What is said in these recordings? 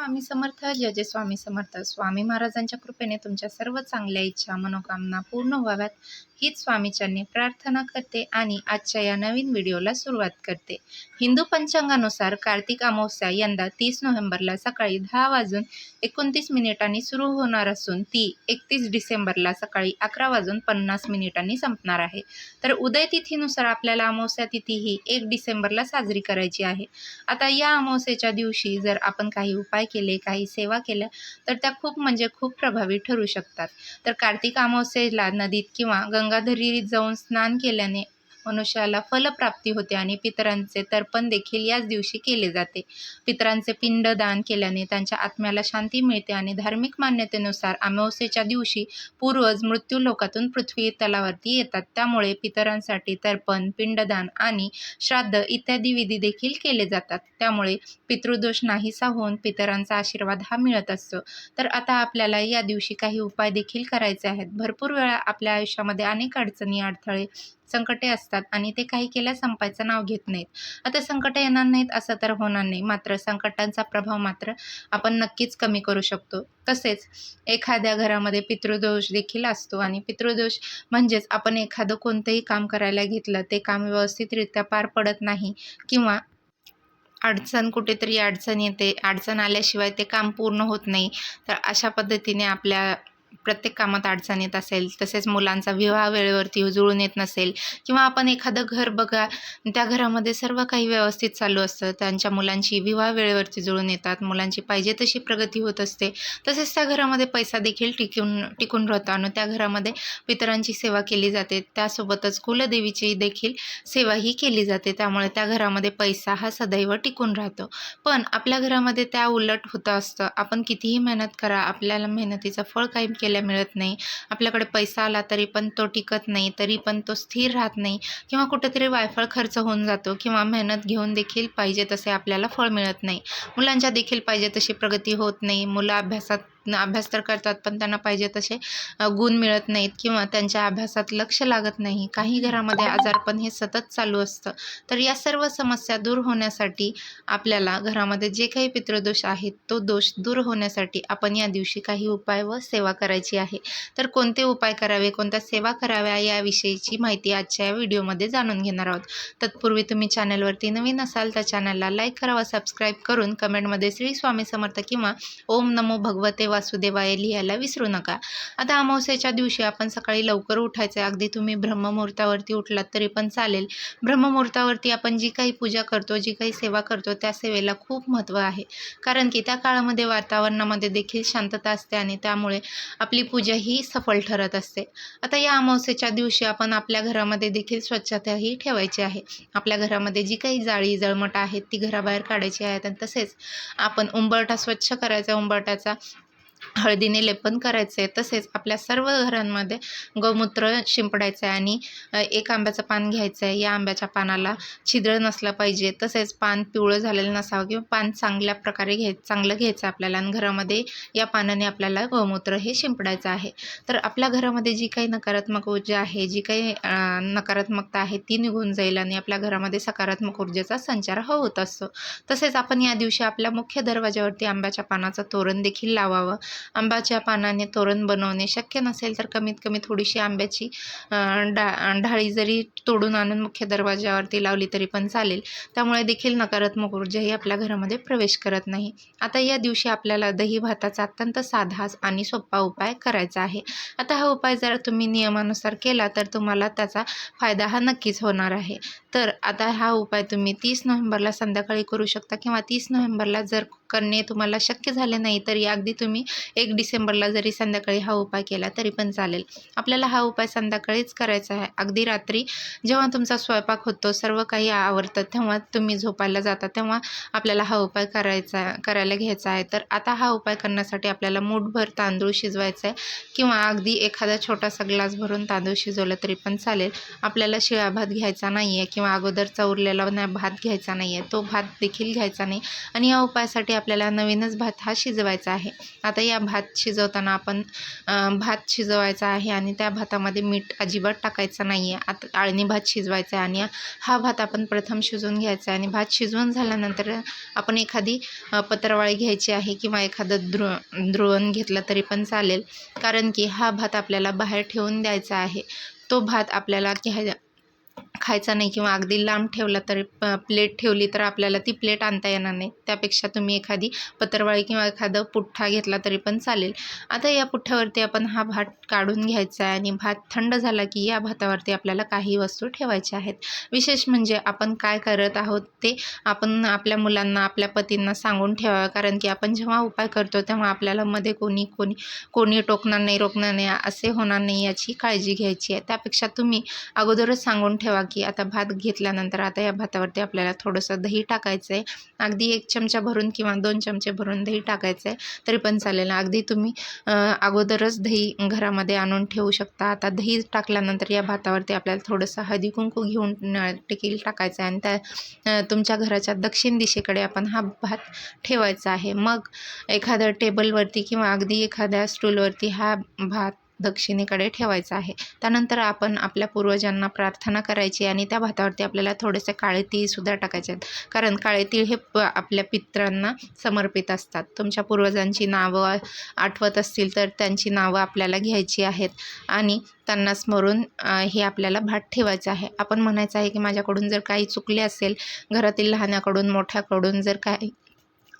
स्वामी समर्थ जय जय स्वामी समर्थ. स्वामी महाराजांच्या कृपेने तुमच्या सर्व चांगल्या इच्छा मनोकामना पूर्ण व्हाव्यात. हीच स्वामीच्यांनी प्रार्थना करते आणि आजच्या या नवीन व्हिडिओला सुरुवात करते. हिंदू पंचांगानुसार कार्तिक अमावस्या यंदा तीस नोव्हेंबरला सकाळी दहा वाजून एकोणतीस मिनिटांनी सुरू होणार असून ती एकतीस डिसेंबरला सकाळी अकरा वाजून पन्नास मिनिटांनी संपणार आहे. तर उदय तिथीनुसार आपल्याला अमावस्या तिथी ही एक डिसेंबरला साजरी करायची आहे. आता या अमावस्येच्या दिवशी जर आपण काही उपाय केले काही सेवा केल्या तर त्या खूप म्हणजे खूप प्रभावी ठरू शकतात. तर कार्तिक अमावस्येला नदीत किंवा गंगाधरी जाऊन स्नान केल्याने मनुष्याला फलप्राप्ती होते आणि पितरांचे तर्पण देखील याच दिवशी केले जाते. पितरांचे पिंडदान केल्याने त्यांच्या आत्म्याला शांती मिळते आणि धार्मिक मान्यतेनुसार अमावस्येच्या दिवशी पूर्वज मृत्यू लोकातून पृथ्वी तलावरती येतात. त्यामुळे पितरांसाठी तर्पण पिंडदान आणि श्राद्ध इत्यादी विधी देखील केले जातात. त्यामुळे पितृदोष नाहीसा होऊन पितरांचा आशीर्वाद हा मिळत असतो. तर आता आपल्याला या दिवशी काही उपाय देखील करायचे आहेत. भरपूर वेळा आपल्या आयुष्यामध्ये अनेक अडचणी अडथळे संकटे असतात आणि ते काही केल्या संपायचं नाव घेत नाहीत. आता संकट येणार नाहीत असं तर होणार नाही. मात्र संकटांचा प्रभाव मात्र आपण नक्कीच कमी करू शकतो. तसेच एखाद्या घरामध्ये पितृदोष देखील असतो आणि पितृदोष म्हणजेच आपण एखादं कोणतंही काम करायला घेतलं ते काम व्यवस्थितरित्या पार पडत नाही किंवा अडचण कुठेतरी अडचण येते अडचण आल्याशिवाय ते काम पूर्ण होत नाही तर अशा पद्धतीने आपल्या प्रत्येक कामात अडचण येत असेल तसेच मुलांचा विवाह वेळेवरती जुळून येत नसेल किंवा आपण एखादं घर बघा त्या घरामध्ये सर्व काही व्यवस्थित चालू असतं. त्यांच्या मुलांची विवाह वेळेवरती जुळून येतात मुलांची पाहिजे तशी प्रगती होत असते. तसेच त्या घरामध्ये पैसा देखील टिकून टिकून राहतो आणि त्या घरामध्ये पितरांची सेवा केली जाते. त्यासोबतच कुलदेवीची देखील सेवाही केली जाते. त्यामुळे त्या घरामध्ये पैसा हा सदैव टिकून राहतो. पण आपल्या घरामध्ये त्या उलट होतं असतं. आपण कितीही मेहनत करा आपल्याला मेहनतीचं फळ काही केल्या मिळत नाही. आपल्याकडे पैसा आला तरी पण तो टिकत नाही तरी पण तो स्थिर राहत नाही किंवा कुठेतरी वायफळ खर्च होऊन जातो किंवा मेहनत घेऊन देखील पाहिजे तसे आपल्याला फळ मिळत नाही. मुलांच्या देखील पाहिजे तशी प्रगती होत नाही. मुलं अभ्यासात अभ्यास तर करतात पण त्यांना पाहिजे तसे गुण मिळत नाहीत किंवा त्यांच्या अभ्यासात लक्ष लागत नाही. काही घरामध्ये आजारपण हे सतत चालू असतं. तर या सर्व समस्या दूर होण्यासाठी आपल्याला घरामध्ये जे काही पितृदोष आहेत तो दोष दूर होण्यासाठी आपण या दिवशी काही उपाय व सेवा करायची आहे. तर कोणते उपाय करावे कोणत्या सेवा कराव्या याविषयीची माहिती आजच्या या व्हिडिओमध्ये जाणून घेणार आहोत. तत्पूर्वी तुम्ही चॅनलवरती नवीन असाल तर चॅनलला लाईक करावा सबस्क्राईब करून कमेंटमध्ये श्री स्वामी समर्थ किंवा ओम नमो भगवते वासुदेवाय लिहायला विसरू नका. आता अमावस्याच्या दिवशी आपण सकाळी लवकर उठायचं आहे अगदी तुम्ही ब्रह्ममुहूर्तावरती उठलात तरी पण चालेल. ब्रह्ममुहूर्तावरती आपण जी काही पूजा करतो जी काही सेवा करतो त्या सेवेला खूप महत्त्व आहे. कारण की त्या काळामध्ये वातावरणामध्ये देखील शांतता असते आणि त्यामुळे आपली पूजा ही सफल ठरत असते. आता या अमावस्येच्या दिवशी आपण आपल्या घरामध्ये देखील स्वच्छताही ठेवायची आहे. आपल्या घरामध्ये जी काही जाळी जळमट आहेत ती घराबाहेर काढायची आहेत आणि तसेच आपण उंबरठा स्वच्छ करायचा उंबरठ्याचा हळदीने लेपन करायचं आहे तसेच आपल्या सर्व घरांमध्ये गोमूत्र शिंपडायचं आहे आणि एक आंब्याचं पान घ्यायचं आहे या आंब्याच्या पानाला छिद्र नसलं पाहिजे. तसेच पान पिवळं झालेलं नसावं किंवा पान चांगल्या प्रकारे घ्याय चांगलं घ्यायचं आपल्याला आणि घरामध्ये या पानाने आपल्याला गोमूत्र हे शिंपडायचं आहे. तर आपल्या घरामध्ये जी काही नकारात्मक ऊर्जा आहे जी काही नकारात्मकता आहे ती निघून जाईल आणि आपल्या घरामध्ये सकारात्मक ऊर्जेचा संचार हा होत असतो. तसेच आपण या दिवशी आपल्या मुख्य दरवाज्यावरती आंब्याच्या पानाचं तोरण देखील लावावं. आंब्याच्या पानाने तोरण बनवणे शक्य नसेल तर कमीत कमी थोडीशी आंब्याची डा ढाळी जरी तोडून आणून मुख्य दरवाजावरती लावली तरी पण चालेल. त्यामुळे देखील नकारात्मक ऊर्जाही आपल्या घरामध्ये प्रवेश करत नाही. आता या दिवशी आपल्याला दही भाताचा अत्यंत साधा आणि सोपा उपाय करायचा आहे. आता हा उपाय जर तुम्ही नियमानुसार केला तर तुम्हाला त्याचा फायदा हा नक्कीच होणार आहे. तर आता हा उपाय तुम्ही तीस नोव्हेंबरला संध्याकाळी करू शकता किंवा तीस नोव्हेंबरला जर करणे तुम्हाला शक्य झाले नाही तरी अगदी तुम्ही एक डिसेंबरला जरी संध्याकाळी हा उपाय केला तरी पण चालेल. आपल्याला हा उपाय संध्याकाळीच करायचा आहे. अगदी रात्री जेव्हा तुमचा स्वयंपाक होतो सर्व काही आवडतं तेव्हा तुम्ही झोपायला जाता तेव्हा आपल्याला हा उपाय करायचा करायला घ्यायचा आहे. तर आता हा उपाय करण्यासाठी आपल्याला मूठभर तांदूळ शिजवायचा आहे किंवा अगदी एखादा छोटासा ग्लास भरून तांदूळ शिजवला तरी पण चालेल. आपल्याला शिळा भात घ्यायचा नाही आहे किंवा अगोदरचा उरलेला भात घ्यायचा नाही आहे तो भात देखील घ्यायचा नाही. आणि या उपायासाठी आपल्याला नवीनच भात हा शिजवायचा आहे. आता या भात शिजवताना आपण भात शिजवायचा आहे आणि त्या भातामध्ये मीठ अजिबात टाकायचं नाही आहे आता आळणी भात शिजवायचा आहे आणि हा भात आपण प्रथम शिजवून घ्यायचा आहे आणि भात शिजवून झाल्यानंतर आपण एखादी पत्रावळी घ्यायची आहे किंवा एखादं ध्रु ध्रुवण घेतलं तरी पण चालेल. कारण की हा भात आपल्याला बाहेर ठेवून द्यायचा आहे. तो भात आपल्याला घ्याय खायचा नाही किंवा अगदी लांब ठेवला तरी प्लेट ठेवली तर आपल्याला ती प्लेट आणता येणार नाही. त्यापेक्षा तुम्ही एखादी पत्रवाळी किंवा एखादं पुठ्ठा घेतला तरी पण चालेल. आता या पुठ्ठ्यावरती आपण हा भात काढून घ्यायचा आहे आणि भात थंड झाला की या भातावरती आपल्याला काही वस्तू ठेवायच्या आहेत. विशेष म्हणजे आपण काय करत आहोत ते आपण आपल्या मुलांना आपल्या पतींना सांगून ठेवावं. कारण की आपण जेव्हा उपाय करतो तेव्हा आपल्याला मध्ये कोणी कोणी कोणी टोकणार नाही रोखणार नाही असे होणार नाही याची काळजी घ्यायची आहे. त्यापेक्षा तुम्ही अगोदरच सांगून ठेवा की आता भात घेतल्यानंतर आता या भातावरती आपल्याला थोडंसं दही टाकायचं आहे. अगदी एक चमचा भरून किंवा दोन चमचे भरून दही टाकायचं आहे तरी पण चालेल. अगदी तुम्ही अगोदरच दही घरामध्ये आणून ठेवू शकता. आता दही टाकल्यानंतर या भातावरती आपल्याला थोडंसं हळदी कुंकू घेऊन अ, टिकील टाकायचं आहे. आणि त्या तुमच्या घराच्या दक्षिण दिशेकडे आपण हा भात ठेवायचा आहे. मग एखाद्या टेबलवरती किंवा अगदी एखाद्या स्टूलवरती हा भात दक्षिणेकडे ठेवायचा आहे. त्यानंतर आपण आपल्या पूर्वजांना प्रार्थना करायची आणि त्या भातावरती आपल्याला थोडेसे काळे तीळसुद्धा टाकायचे आहेत. कारण काळे तीळ हे प आपल्या पित्रांना समर्पित असतात. तुमच्या पूर्वजांची नावं आठवत असतील तर त्यांची नावं आपल्याला घ्यायची आहेत आणि त्यांना स्मरून हे आपल्याला भात ठेवायचं आहे. आपण म्हणायचं आहे की माझ्याकडून जर काही चुकले असेल घरातील लहानाकडून मोठ्याकडून जर काही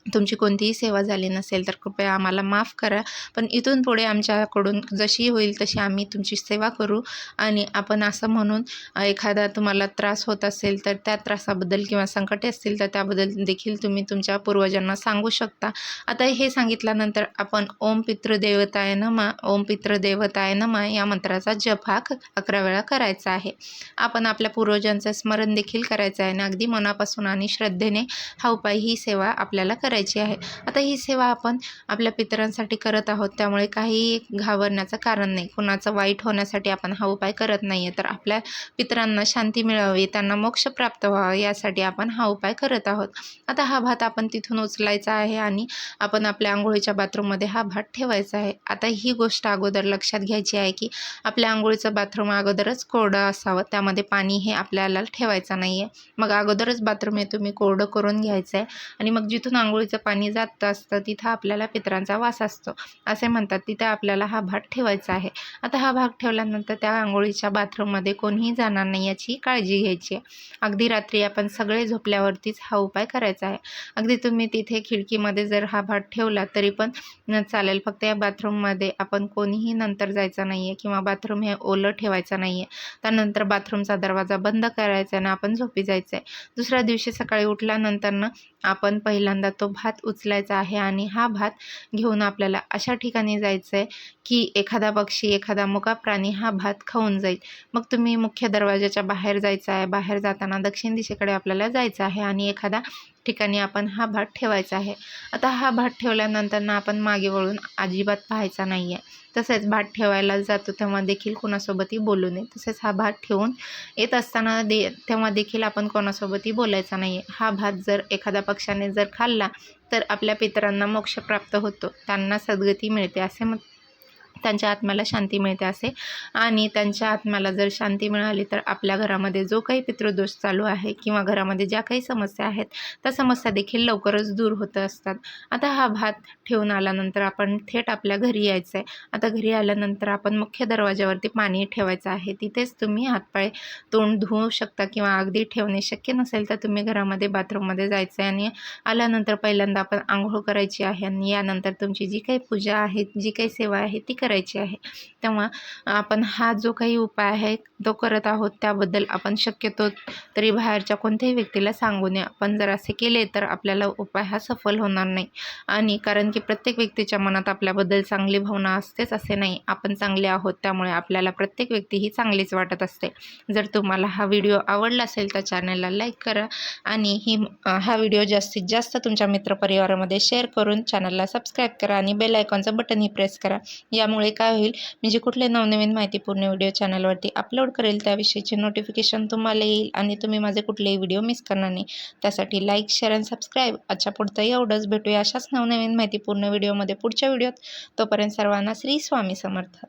तुमची कोणतीही सेवा झाली नसेल तर कृपया आम्हाला माफ करा. पण इथून पुढे आमच्याकडून जशी होईल तशी आम्ही तुमची सेवा करू. आणि आपण असं म्हणून एखादा तुम्हाला त्रास होत असेल तर त्या त्रासाबद्दल किंवा संकटे असतील तर त्याबद्दल देखील तुम्ही तुमच्या पूर्वजांना सांगू शकता. आता हे सांगितल्यानंतर आपण ओम पितृदेवताय नमा ओम पितृदेवताय नमा या मंत्राचा जप हा अकरा वेळा करायचा आहे. आपण आपल्या पूर्वजांचं स्मरण देखील करायचं आहे. आणि अगदी मनापासून आणि श्रद्धेने हा उपाय ही सेवा आपल्याला करायची करायची आहे. आता ही सेवा आपण आपल्या पितरांसाठी करत आहोत. त्यामुळे काही घाबरण्याचं कारण नाही. कुणाचं वाईट होण्यासाठी आपण हा उपाय करत नाही आहे तर आपल्या पितरांना शांती मिळावी त्यांना मोक्ष प्राप्त व्हावं यासाठी आपण हा उपाय करत आहोत. आता हा भात आपण तिथून उचलायचा आहे आणि आपण आपल्या आंघोळीच्या बाथरूममध्ये हा भात ठेवायचा आहे. आता ही गोष्ट अगोदर लक्षात घ्यायची आहे की आपल्या आंघोळीचं बाथरूम अगोदरच कोरडं असावं. त्यामध्ये पाणी हे आपल्याला ठेवायचं नाही आहे मग अगोदरच बाथरूम हे तुम्ही कोरडं करून घ्यायचं आहे आणि मग जिथून आंघोळीचं पाणी जात असतं तिथं आपल्याला पितरांचा वास असतो. असे म्हणतात तिथे आपल्याला हा भात ठेवायचा आहे. आता हा भाग ठेवल्यानंतर त्या आंघोळीच्या बाथरूममध्ये कोणीही जाणार नाही याची काळजी घ्यायची आहे. अगदी रात्री आपण सगळे झोपल्यावरतीच हा उपाय करायचा आहे. अगदी तुम्ही तिथे खिडकीमध्ये जर हा भात ठेवला तरी पण चालेल. फक्त या बाथरूममध्ये आपण कोणीही नंतर जायचं नाही आहे किंवा बाथरूम हे ओलं ठेवायचं नाही आहे त्यानंतर बाथरूमचा दरवाजा बंद करायचा आणि आपण झोपी जायचं आहे. दुसऱ्या दिवशी सकाळी उठल्यानंतरनं आपण पहिल्यांदा तो भात उचलायचा आहे आणि हा भात घेऊन आपल्याला अशा ठिकाणी जायचं आहे की एखादा पक्षी एखादा मुका प्राणी हा भात खाऊन जाईल. मग तुम्ही मुख्य दरवाजाच्या बाहेर जायचं आहे बाहेर जाताना दक्षिण दिशेकडे आपल्याला जायचं आहे आणि एखादा ठिकाणी आपण हा भात ठेवायचा आहे. आता हा भात ठेवल्यानंतर ना आपण मागे वळून अजिबात पाहायचा नाही आहे तसेच भात ठेवायला जातो तेव्हा देखील कोणासोबतही बोलू नये. तसेच हा भात ठेवून येत असताना दे तेव्हा देखील आपण कोणासोबतही बोलायचा नाही आहे हा भात जर एखाद्या पक्षाने जर खाल्ला तर आपल्या पितरांना मोक्ष प्राप्त होतो. त्यांना सद्गती मिळते असे मत त्यांच्या आत्म्याला शांती मिळते असे. आणि त्यांच्या आत्म्याला जर शांती मिळाली तर आपल्या घरामध्ये जो काही पितृदोष चालू आहे किंवा घरामध्ये ज्या काही समस्या आहेत त्या समस्या देखील लवकरच दूर होत असतात. आता हा भात ठेवून आल्यानंतर आपण थेट आपल्या घरी यायचं आहे. आता घरी आल्यानंतर आपण मुख्य दरवाजावरती पाणी ठेवायचं आहे. तिथेच तुम्ही हातपाय तोंड धुवू शकता किंवा अगदी ठेवणे शक्य नसेल तर तुम्ही घरामध्ये बाथरूममध्ये जायचं आहे आणि आल्यानंतर पहिल्यांदा आपण आंघोळ करायची आहे आणि यानंतर तुमची जी काही पूजा आहे जी काही सेवा आहे ती करायची आहे. तेव्हा आपण हा जो काही उपाय आहे तो करत आहोत त्याबद्दल आपण शक्यतो तरी बाहेरच्या कोणत्याही व्यक्तीला सांगू नये. आपण जर असे केले तर आपल्याला उपाय हा सफल होणार नाही. आणि कारण की प्रत्येक व्यक्तीच्या मनात आपल्याबद्दल चांगली भावना असतेच असे नाही. आपण चांगले आहोत त्यामुळे आपल्याला प्रत्येक व्यक्ती ही चांगलीच वाटत असते. जर तुम्हाला हा व्हिडिओ आवडला असेल तर चॅनलला लाईक करा आणि ही हा व्हिडिओ जास्तीत जास्त तुमच्या मित्रपरिवारामध्ये शेअर करून चॅनलला सबस्क्राईब करा आणि बेल आयकॉनचं बटनही प्रेस करा. या त्यामुळे काय होईल? मी जे कुठले नवनवीन माहितीपूर्ण व्हिडिओ चॅनलवरती अपलोड करेल त्याविषयीचे नोटिफिकेशन तुम्हाला येईल आणि तुम्ही माझे कुठलेही व्हिडिओ मिस करणार नाही. त्यासाठी लाईक शेअर अँड सबस्क्राईब आजच्या पुढचं एवढंच. भेटूया अशाच नवनवीन माहितीपूर्ण व्हिडिओमध्ये पुढच्या व्हिडिओत. तोपर्यंत सर्वांना श्री स्वामी समर्थ.